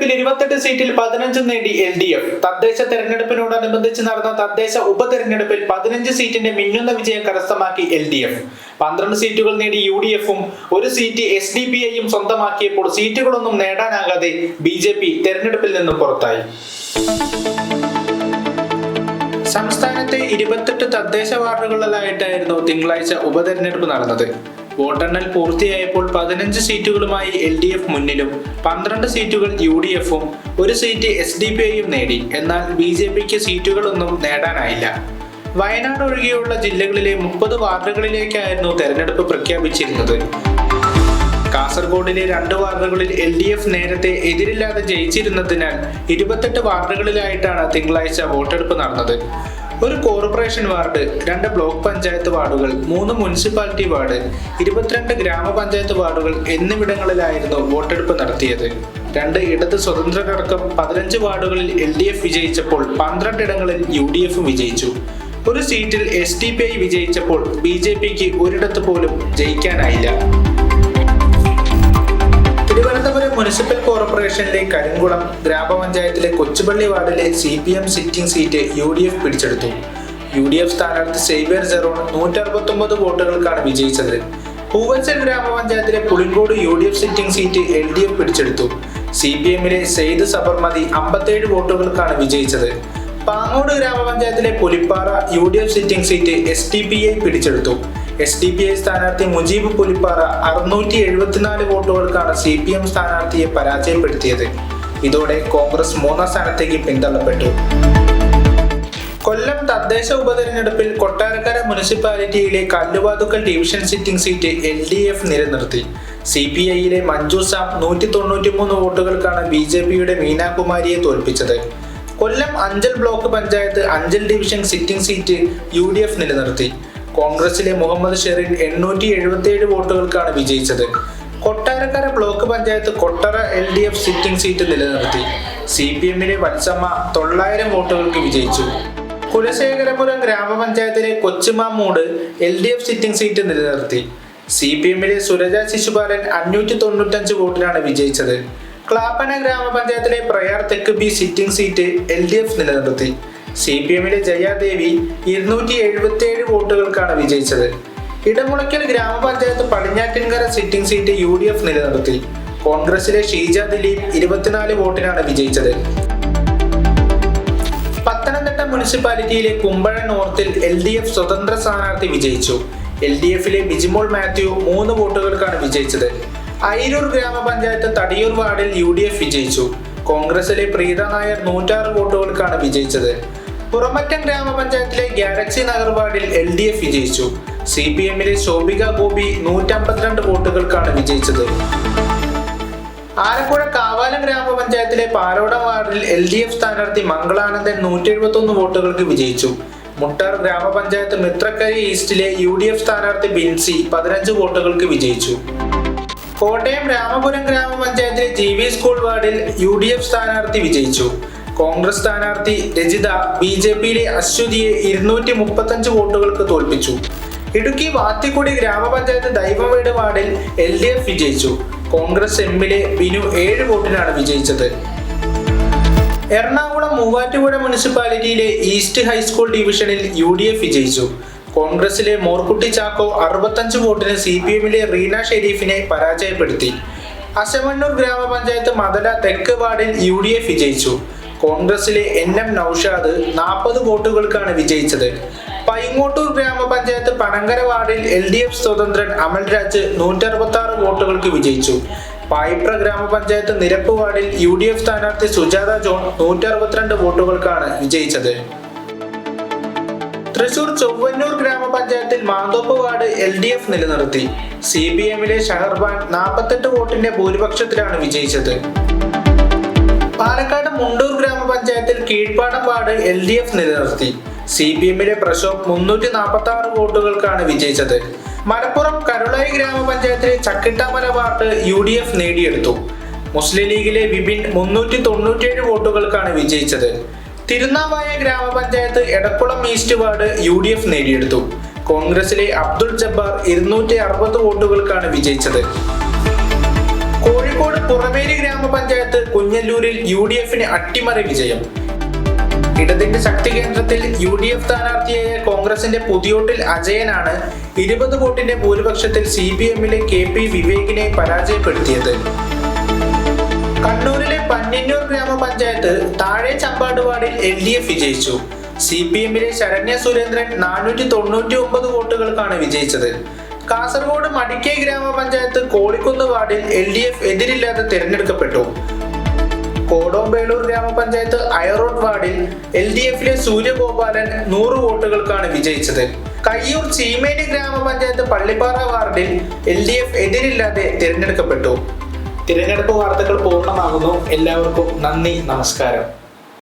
തെരഞ്ഞെടുപ്പിൽ ഇരുപത്തെട്ട് സീറ്റിൽ പതിനഞ്ച് നേടി എൽ ഡി എഫ്. തദ്ദേശ തെരഞ്ഞെടുപ്പിനോടനുബന്ധിച്ച് നടന്ന തദ്ദേശ ഉപതെരഞ്ഞെടുപ്പിൽ പതിനഞ്ച് സീറ്റിന്റെ മിന്നുന്ന വിജയം കരസ്ഥമാക്കി എൽ ഡി എഫ്. പന്ത്രണ്ട് സീറ്റുകൾ നേടി യു ഡി എഫും ഒരു സീറ്റ് എസ് ഡി പി ഐയും സ്വന്തമാക്കിയപ്പോൾ സീറ്റുകളൊന്നും നേടാനാകാതെ ബി ജെ പി തെരഞ്ഞെടുപ്പിൽ നിന്നും പുറത്തായി. സംസ്ഥാനത്തെ ഇരുപത്തെട്ട് തദ്ദേശ വാർഡുകളിലായിട്ടായിരുന്നു തിങ്കളാഴ്ച ഉപതെരഞ്ഞെടുപ്പ് നടന്നത്. വോട്ടെണ്ണൽ പൂർത്തിയായപ്പോൾ പതിനഞ്ച് സീറ്റുകളുമായി എൽ ഡി എഫ് മുന്നിലും പന്ത്രണ്ട് സീറ്റുകൾ യു ഡി എഫും ഒരു സീറ്റ് എസ് ഡി പി ഐയും നേടി. എന്നാൽ ബി ജെ പിക്ക് സീറ്റുകളൊന്നും നേടാനായില്ല. വയനാട് ഒഴികെയുള്ള ജില്ലകളിലെ മുപ്പത് വാർഡുകളിലേക്കായിരുന്നു തെരഞ്ഞെടുപ്പ് പ്രഖ്യാപിച്ചിരുന്നത്. കാസർഗോഡിലെ രണ്ട് വാർഡുകളിൽ എൽ ഡി എഫ് നേരത്തെ എതിരില്ലാതെ ജയിച്ചിരുന്നതിനാൽ ഇരുപത്തെട്ട് വാർഡുകളിലായിട്ടാണ് തിങ്കളാഴ്ച വോട്ടെടുപ്പ് നടന്നത്. ഒരു കോർപ്പറേഷൻ വാർഡ് രണ്ട് ബ്ലോക്ക് പഞ്ചായത്ത് വാർഡുകൾ മൂന്ന് മുനിസിപ്പാലിറ്റി വാർഡ് ഇരുപത്തിരണ്ട് ഗ്രാമപഞ്ചായത്ത് വാർഡുകൾ എന്നിവിടങ്ങളിലായിരുന്നു വോട്ടെടുപ്പ് നടത്തിയത്. രണ്ട് ഇടത് സ്വതന്ത്രരടക്കം പതിനഞ്ച് വാർഡുകളിൽ എൽ ഡി എഫ് വിജയിച്ചപ്പോൾ പന്ത്രണ്ടിടങ്ങളിൽ യു ഡി എഫ് വിജയിച്ചു. ഒരു സീറ്റിൽ എസ് ഡി പി ഐ വിജയിച്ചപ്പോൾ ബി ജെ പിക്ക് ഒരിടത്ത് പോലും ജയിക്കാനായില്ല. മുനിസിപ്പൽ കോർപ്പറേഷനിലെ കരിങ്കുളം ഗ്രാമപഞ്ചായത്തിലെ കൊച്ചുപള്ളി വാർഡിലെ C P M sitting seat U D F പിടിച്ചെടുത്തു. യു ഡി എഫ് സ്ഥാനാർത്ഥി സേവിയർ ജെറോൺ നൂറ്ററുപത്തൊമ്പത് വോട്ടുകൾക്കാണ് വിജയിച്ചത്. പൂവച്ചൽ ഗ്രാമപഞ്ചായത്തിലെ Pulinkode U D F sitting seat L D F പിടിച്ചെടുത്തു. സി പി എമ്മിലെ സെയ്ദ് സബർമതി അമ്പത്തേഴ് വോട്ടുകൾക്കാണ് വിജയിച്ചത്. പാങ്ങോട് ഗ്രാമപഞ്ചായത്തിലെ Pulippara U D F sitting seat S D P I പിടിച്ചെടുത്തു. എസ് ഡി പി ഐ സ്ഥാനാർത്ഥി മുജീബ് പുലിപ്പാറ അറുന്നൂറ്റി എഴുപത്തിനാല് വോട്ടുകൾക്കാണ് സി പി എം സ്ഥാനാർത്ഥിയെ പരാജയപ്പെടുത്തിയത്. ഇതോടെ കോൺഗ്രസ് മൂന്നാം സ്ഥാനത്തേക്ക് പിന്തള്ളപ്പെട്ടു. കൊല്ലം തദ്ദേശ ഉപതെരഞ്ഞെടുപ്പിൽ കൊട്ടാരക്കര മുനിസിപ്പാലിറ്റിയിലെ Kalluvathukkal division sitting seat L D F നിലനിർത്തി. സി പി ഐയിലെ മഞ്ജു സാം നൂറ്റി തൊണ്ണൂറ്റി മൂന്ന് വോട്ടുകൾക്കാണ് ബി ജെ പിയുടെ മീനാകുമാരിയെ തോൽപ്പിച്ചത്. Kollam Anchal block panchayat Anchal division sitting seat U D F നിലനിർത്തി. കോൺഗ്രസിലെ മുഹമ്മദ് ഷെറിൻ എണ്ണൂറ്റി എഴുപത്തിയേഴ് വോട്ടുകൾക്കാണ് വിജയിച്ചത്. Kottarakkara block panchayat Kottara L D F sitting seat നിലനിർത്തി. സി പി എമ്മിലെ വത്സമ്മ തൊള്ളായിരം വോട്ടുകൾക്ക് വിജയിച്ചു. കുലശേഖരപുരം ഗ്രാമപഞ്ചായത്തിലെ Kochumamood L D F sitting seat നിലനിർത്തി. സി പി എമ്മിലെ സുരജ ശിശുപാലൻ അഞ്ഞൂറ്റി തൊണ്ണൂറ്റഞ്ച് വോട്ടിനാണ് വിജയിച്ചത്. ക്ലാപ്പന ഗ്രാമപഞ്ചായത്തിലെ പ്രയാർ തെക്ക് B sitting seat L D F നിലനിർത്തി. സി പി എമ്മിലെ ജയാദേവി ഇരുന്നൂറ്റി എഴുപത്തിയേഴ് വോട്ടുകൾക്കാണ് വിജയിച്ചത്. ഇടമുളയ്ക്കൽ ഗ്രാമപഞ്ചായത്ത് Padinjattinkara sitting seat U D F നിലനിർത്തി. കോൺഗ്രസിലെ ഷീജ ദിലീപ് ഇരുപത്തിനാല് വോട്ടിനാണ് വിജയിച്ചത്. പത്തനംതിട്ട മുനിസിപ്പാലിറ്റിയിലെ കുമ്പഴ നോർത്തിൽ എൽ ഡി എഫ് സ്വതന്ത്ര സ്ഥാനാർത്ഥി വിജയിച്ചു. എൽ ഡി എഫിലെ ബിജിമോൾ മാത്യു മൂന്ന് വോട്ടുകൾക്കാണ് വിജയിച്ചത്. അയിരൂർ ഗ്രാമപഞ്ചായത്ത് തടിയൂർ വാർഡിൽ യു ഡി എഫ് വിജയിച്ചു. കോൺഗ്രസിലെ പ്രീത നായർ നൂറ്റാറ് വോട്ടുകൾക്കാണ് വിജയിച്ചത്. പുറമറ്റം ഗ്രാമപഞ്ചായത്തിലെ ഗാലക്സി നഗർ വാർഡിൽ എൽ ഡി എഫ് വിജയിച്ചു. സി പി എമ്മിലെ ശോഭിക ഗോപി നൂറ്റമ്പത്തിരണ്ട് വോട്ടുകൾക്കാണ് വിജയിച്ചത്. ആലപ്പുഴ കാവാലം ഗ്രാമപഞ്ചായത്തിലെ പാലോടം വാർഡിൽ എൽ ഡി എഫ് സ്ഥാനാർത്ഥി മംഗളാനന്ദൻ നൂറ്റി എഴുപത്തൊന്ന് വോട്ടുകൾക്ക് വിജയിച്ചു. മുട്ടാർ ഗ്രാമപഞ്ചായത്ത് മിത്രക്കരി ഈസ്റ്റിലെ യു ഡി എഫ് സ്ഥാനാർത്ഥി ബിൻസി പതിനഞ്ച് വോട്ടുകൾക്ക് വിജയിച്ചു. കോട്ടയം രാമപുരം ഗ്രാമപഞ്ചായത്തിലെ ജി വി സ്കൂൾ വാർഡിൽ യു ഡി എഫ് സ്ഥാനാർത്ഥി വിജയിച്ചു. കോൺഗ്രസ് സ്ഥാനാർത്ഥി രജിത ബി ജെ പിയിലെ അശ്വതിയെ ഇരുന്നൂറ്റി മുപ്പത്തഞ്ച് വോട്ടുകൾക്ക് തോൽപ്പിച്ചു. ഇടുക്കി വാത്തിക്കുടി ഗ്രാമപഞ്ചായത്ത് ദൈവമേട് വാർഡിൽ എൽ ഡി എഫ് വിജയിച്ചു. കോൺഗ്രസ് എമ്മിലെ ബിനു ഏഴ് വോട്ടിനാണ് വിജയിച്ചത്. എറണാകുളം മൂവാറ്റുപുഴ മുനിസിപ്പാലിറ്റിയിലെ ഈസ്റ്റ് ഹൈസ്കൂൾ ഡിവിഷനിൽ യു ഡി എഫ് വിജയിച്ചു. കോൺഗ്രസിലെ മോർക്കുട്ടി ചാക്കോ അറുപത്തഞ്ച് വോട്ടിന് സി പി എമ്മിലെ റീന ഷെരീഫിനെ പരാജയപ്പെടുത്തി. അശമണ്ണൂർ ഗ്രാമപഞ്ചായത്ത് മതല തെക്ക് വാർഡിൽ യു ഡി എഫ് വിജയിച്ചു. കോൺഗ്രസിലെ എൻ എം നൌഷാദ് നാൽപ്പത് വോട്ടുകൾക്കാണ് വിജയിച്ചത്. പൈങ്ങോട്ടൂർ ഗ്രാമപഞ്ചായത്ത് പനങ്കര വാർഡിൽ എൽ ഡി എഫ് സ്വതന്ത്രൻ അമൽരാജ് നൂറ്ററുപത്തി ആറ് വോട്ടുകൾക്ക് വിജയിച്ചു. പായിപ്ര ഗ്രാമപഞ്ചായത്ത് നിരപ്പ് വാർഡിൽ യു ഡി എഫ് സ്ഥാനാർത്ഥി സുജാത ജോൺ നൂറ്ററുപത്തിരണ്ട് വോട്ടുകൾക്കാണ് വിജയിച്ചത്. തൃശൂർ ചൊവ്വന്നൂർ ഗ്രാമപഞ്ചായത്തിൽ Manthope ward L D F നിലനിർത്തി. സി പി എമ്മിലെ ഷഹർബാൻ നാൽപ്പത്തെട്ട് വോട്ടിന്റെ ഭൂരിപക്ഷത്തിലാണ് വിജയിച്ചത്. പാലക്കാട് മുണ്ടൂർ ഗ്രാമപഞ്ചായത്തിൽ Keezhpadam ward L D F നിലനിർത്തി. സി പി എമ്മിലെ പ്രശോഭ് മുന്നൂറ്റി നാൽപ്പത്തി ആറ് വോട്ടുകൾക്കാണ് വിജയിച്ചത്. മലപ്പുറം കരുളായി ഗ്രാമപഞ്ചായത്തിലെ Chakkittamala ward U D F നേടിയെടുത്തു. മുസ്ലിം ലീഗിലെ വിപിൻ മുന്നൂറ്റി തൊണ്ണൂറ്റിയേഴ് വോട്ടുകൾക്കാണ് വിജയിച്ചത്. തിരുനാവായ ഗ്രാമപഞ്ചായത്ത് Edakkulam East ward U D F നേടിയെടുത്തു. കോൺഗ്രസിലെ അബ്ദുൾ ജബ്ബാർ ഇരുന്നൂറ്റി അറുപത് വോട്ടുകൾക്കാണ് വിജയിച്ചത്. കോഴിക്കോട് പുറമേരി ഗ്രാമപഞ്ചായത്ത് കുഞ്ഞല്ലൂരിൽ യു ഡി എഫിന് അട്ടിമറി വിജയം. ഇടതിന്റെ ശക്തി കേന്ദ്രത്തിൽ യു ഡി എഫ് സ്ഥാനാർത്ഥിയായ കോൺഗ്രസിന്റെ പുതിയോട്ടിൽ അജയനാണ് ഇരുപത് വോട്ടിന്റെ ഭൂരിപക്ഷത്തിൽ സി പി എമ്മിലെ കെ പി വിവേകിനെ പരാജയപ്പെടുത്തിയത്. കണ്ണൂരിലെ പന്നിന്നൂർ ഗ്രാമപഞ്ചായത്ത് താഴെ ചമ്പാട് വാർഡിൽ എൽ ഡി എഫ് വിജയിച്ചു. സി പി എമ്മിലെ ശരണ്യ സുരേന്ദ്രൻ നാനൂറ്റി തൊണ്ണൂറ്റി ഒമ്പത് വോട്ടുകൾക്കാണ് വിജയിച്ചത്. കാസർഗോഡ് മടിക്കൈ ഗ്രാമപഞ്ചായത്ത് വാർഡിൽ എൽ ഡി എഫ് എതിരില്ലാതെ തിരഞ്ഞെടുക്കപ്പെട്ടു. കോടോമ്പേളൂർ ഗ്രാമപഞ്ചായത്ത് അയറോഡ് വാർഡിൽ എൽ ഡി എഫിലെ സൂര്യഗോപാലൻ നൂറ് വോട്ടുകൾക്കാണ് വിജയിച്ചത്. കയ്യൂർ ചീമേനി ഗ്രാമപഞ്ചായത്ത് പള്ളിപ്പാറ വാർഡിൽ എൽ ഡി എഫ് എതിരില്ലാതെ തിരഞ്ഞെടുക്കപ്പെട്ടു. തിരഞ്ഞെടുപ്പ് വാർത്തകൾ പൂർണമാകുന്നു. എല്ലാവർക്കും നന്ദി നമസ്കാരം.